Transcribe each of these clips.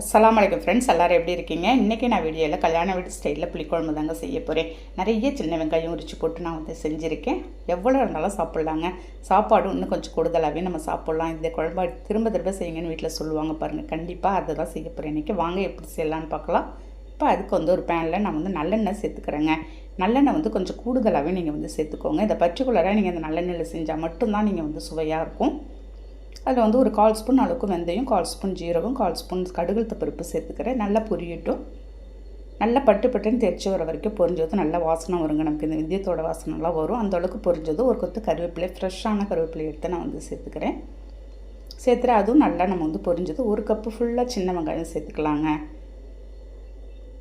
அஸ்லாம் வலைக்கம் ஃப்ரெண்ட்ஸ் எல்லோரும் எப்படி இருக்கீங்க? இன்றைக்கி நான் வீடியோவில் கல்யாண வீட்டு ஸ்டைலில் புளிக்குழம்பு தாங்க செய்ய போகிறேன் நிறைய சின்ன வெங்காயம் உரிச்சு போட்டு நான் வந்து செஞ்சுருக்கேன். எவ்வளோ இருந்தாலும் சாப்பிட்லாங்க. சாப்பாடு இன்னும் கொஞ்சம் கூடுதலாகவே நம்ம சாப்பிட்லாம். இந்த குழம்பு திரும்ப திரும்ப செய்யுங்கன்னு வீட்டில் சொல்லுவாங்க பாருங்கள் கண்டிப்பாக அதை தான் செய்ய போகிறேன் இன்றைக்கி வாங்க எப்படி செய்யலான்னு பார்க்கலாம். இப்போ அதுக்கு வந்து ஒரு பேனில் நான் வந்து நல்லெண்ணெய் சேர்த்துக்கிறேங்க. நல்லெண்ணெய் வந்து கொஞ்சம் கூடுதலாகவே நீங்கள் வந்து சேர்த்துக்கோங்க. இதை பர்டிகுலராக நீங்கள் இந்த நல்லெண்ணெயில் செஞ்சால் மட்டும்தான் நீங்கள் வந்து சுவையாக இருக்கும். அதில் வந்து ஒரு கால் ஸ்பூன் அளவுக்கு வெந்தயம் கால் ஸ்பூன் ஜீரகம் கால் ஸ்பூன் கடுகுத்த பருப்பு சேர்த்துக்கிறேன். நல்லா பொரியட்டும். நல்லா பட்டு பட்டுன்னு தெரிச்சு வர வரைக்கும் பொரிஞ்சது நல்லா வாசனை வருங்க. நமக்கு இந்த வெந்தயத்தோட வாசனைலாம் வரும். அந்த அளவுக்கு பொரிஞ்சது ஒரு கொத்து கருவேப்பிலை ஃப்ரெஷ்ஷான கருவேப்பிலை எடுத்து நான் வந்து சேர்த்துக்கிறேன். சேர்த்துட்டு அதுவும் நல்லா நம்ம வந்து பொரிஞ்சது. ஒரு கப்பு ஃபுல்லாக சின்ன வெங்காயம் சேர்த்துக்கலாங்க.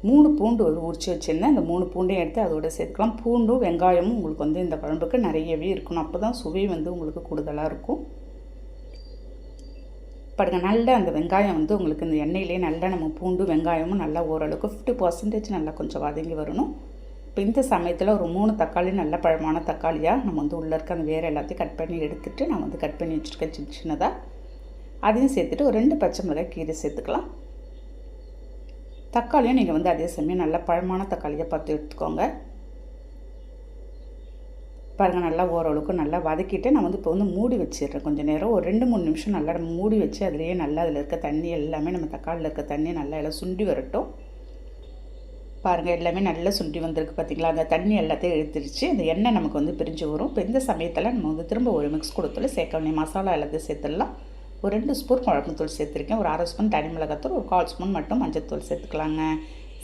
மூணு பூண்டு ஒரு உரிச்சு வச்சுருந்தேன். அந்த மூணு பூண்டையும் எடுத்து அதோட சேர்த்துக்கலாம். பூண்டும் வெங்காயமும் உங்களுக்கு வந்து இந்த குழம்புக்கு நிறையவே இருக்கணும். அப்போ தான் சுவை வந்து உங்களுக்கு கூடுதலாக இருக்கும். பாருங்கள் நல்ல அந்த வெங்காயம் வந்து உங்களுக்கு இந்த எண்ணெயிலே நல்லா நம்ம பூண்டு வெங்காயமும் நல்லா ஓரளவுக்கு ஃபிஃப்டி பர்சன்டேஜ் நல்லா கொஞ்சம் வதங்கி வரணும். இப்போ இந்த சமயத்தில் ஒரு மூணு தக்காளி நல்ல பழமான தக்காளியாக நம்ம வந்து உள்ளே இருக்க அந்த வேறு எல்லாத்தையும் கட் பண்ணி எடுத்துகிட்டு நான் வந்து கட் பண்ணி வச்சுருக்கேன் சின்ன சின்னதாக அதையும் சேர்த்துட்டு ஒரு ரெண்டு பச்சை மிளகாய் கீரை சேர்த்துக்கலாம். தக்காளியும் நீங்கள் வந்து அதே சமயம் நல்ல பழமான தக்காளியாக பார்த்து எடுத்துக்கோங்க. பாருங்கள் நல்லா ஓரளவுக்கு நல்லா வதக்கிட்டு நான் வந்து இப்போ வந்து மூடி வச்சிடுறேன். கொஞ்சம் நேரம் ஒரு ரெண்டு மூணு நிமிஷம் நல்லா நம்ம மூடி வச்சு அதுலேயே நல்லா அதில் இருக்க தண்ணி எல்லாமே நம்ம தக்காளியில் இருக்க தண்ணி நல்லா எல்லாம் சுண்டி வரட்டும். பாருங்கள் எல்லாமே நல்லா சுண்டி வந்திருக்கு பார்த்திங்களா அந்த தண்ணி எல்லாத்தையும் எடுத்துருச்சு. அந்த எண்ணெய் நமக்கு வந்து பிரிஞ்சு வரும். இப்போ இந்த சமயத்தில் நம்ம வந்து திரும்ப ஒரு மிக்ஸ் கொடுத்துல சேர்க்க வேண்டிய மசாலா எல்லாத்தையும் சேர்த்துடலாம். ஒரு ரெண்டு ஸ்பூன் குழம்புத்தூள் சேர்த்துருக்கேன். ஒரு அரை ஸ்பூன் தனி மிளகாத்தூள் ஒரு கால் ஸ்பூன் மட்டும் மஞ்சத்தூள் சேர்த்துக்கலாங்க.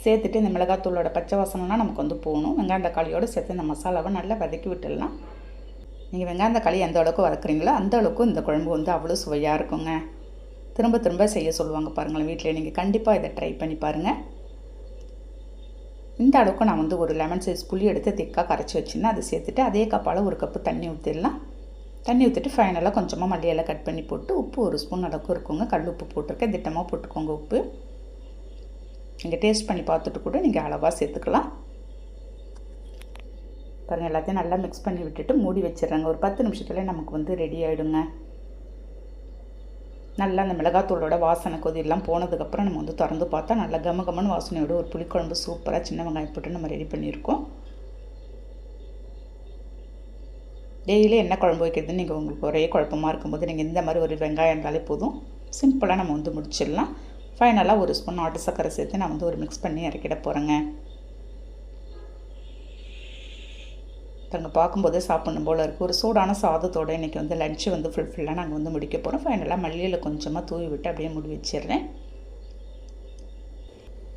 சேர்த்துட்டு இந்த மிளகாத்தூளோட பச்சை வாசனைலாம் நமக்கு வந்து போகணும். வெங்காயம் தக்காளியோடு சேர்த்து இந்த மசாலாவை நல்லா வதக்கி விட்டுடலாம். நீங்கள் வெங்காயம் தக்காளி எந்த அளவுக்கு வதக்குறீங்களோ அந்த அளவுக்கு இந்த குழம்பு வந்து அவ்வளோ சுவையாக இருக்குங்க. திரும்ப திரும்ப செய்ய சொல்லுவாங்க பாருங்களேன் வீட்டில் நீங்கள் கண்டிப்பாக இதை ட்ரை பண்ணி பாருங்கள் இந்த அளவுக்கு நான் வந்து ஒரு லெமன் சைஸ் புளி எடுத்து திக்காக கரைச்சி வச்சுருந்தேன் அதை சேர்த்துட்டு அதே கப்பால் ஒரு கப்பு தண்ணி ஊற்றிடலாம் தண்ணி ஊற்றிட்டு ஃபைனலாக கொஞ்சமாக மல்லியெல்லாம் கட் பண்ணி போட்டு உப்பு ஒரு ஸ்பூன் அளவுக்கு இருக்குங்க. கல் உப்பு போட்டிருக்கேன். திட்டமாக போட்டுக்கோங்க உப்பு. நீங்கள் டேஸ்ட் பண்ணி பார்த்துட்டு கூட நீங்கள் அளவாக சேர்த்துக்கலாம். பாருங்கள் எல்லாத்தையும் நல்லா மிக்ஸ் பண்ணி விட்டுட்டு மூடி வச்சிடுறாங்க. ஒரு பத்து நிமிஷத்துல நமக்கு வந்து ரெடி ஆகிடுங்க நல்லா அந்த மிளகாத்தூளோட வாசனை கொதியெல்லாம் போனதுக்கப்புறம் நம்ம வந்து திறந்து பார்த்தா நல்லா கம கமன்னு வாசனையோட ஒரு புளிக்குழம்பு சூப்பராக சின்ன வெங்காயம் போட்டு நம்ம ரெடி பண்ணியிருக்கோம். டெய்லி என்ன குழம்பு வைக்கிறதுன்னு நீங்கள் உங்களுக்கு ஒரே குழப்பமாக இருக்கும்போது நீங்கள் இந்த மாதிரி ஒரு வெங்காயம் இருந்தாலே போதும். சிம்பிளாக நம்ம வந்து முடிச்சிடலாம். ஃபைனலாக ஒரு ஸ்பூன் ஆட்டு சர்க்கரை சேர்த்து நான் வந்து ஒரு மிக்ஸ் பண்ணி இறக்கிட போகிறேங்க பாருங்க பார்க்கும்போதே சாப்பிடணும் போல் இருக்குது ஒரு சூடான சாதத்தோடு இன்றைக்கி வந்து லஞ்சு வந்து ஃபுல்ஃபில்லாக நாங்கள் வந்து முடிக்க போகிறோம் ஃபைனலாக மல்லியில் கொஞ்சமாக தூவி விட்டு அப்படியே முடி வச்சிடுறேன்.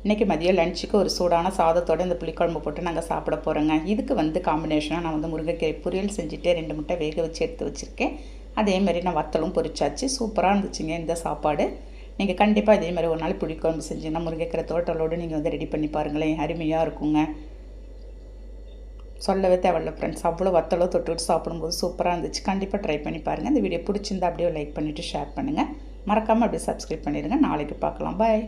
இன்றைக்கி மதியம் லஞ்சுக்கு ஒரு சூடான சாதத்தோடு இந்த புளிக்குழம்பு போட்டு நாங்கள் சாப்பிட போகிறோங்க இதுக்கு வந்து காம்பினேஷனாக நான் வந்து முருங்கைக்கீரை பொரியல் செஞ்சுட்டு ரெண்டு முட்டை வேக வச்சு எடுத்து வச்சுருக்கேன். அதேமாரி நான் வத்தலும் பொரிச்சாச்சு. சூப்பராக இருந்துச்சுங்க இந்த சாப்பாடு. நீங்கள் கண்டிப்பாக இதே மாதிரி ஒரு நாள் புளிக்குழம்பு செஞ்சீங்கன்னா முருங்கைக்கிற தோட்டலோடு நீங்கள் வந்து ரெடி பண்ணி பாருங்களேன். அருமையாக இருக்குங்க. சொல்லவே தேவையில்ல ஃப்ரெண்ட்ஸ் அவ்வளோ வத்தலோ தொட்டுவிட்டு சாப்பிடும்போது சூப்பராக இருந்துச்சு. கண்டிப்பாக ட்ரை பண்ணி பாருங்கள் இந்த வீடியோ பிடிச்சிருந்தா அப்படியே லைக் பண்ணிவிட்டு ஷேர் பண்ணுங்கள் மறக்காமல் அப்படியே சப்ஸ்கிரைப் பண்ணிடுங்க. நாளைக்கு பார்க்கலாம். பாய்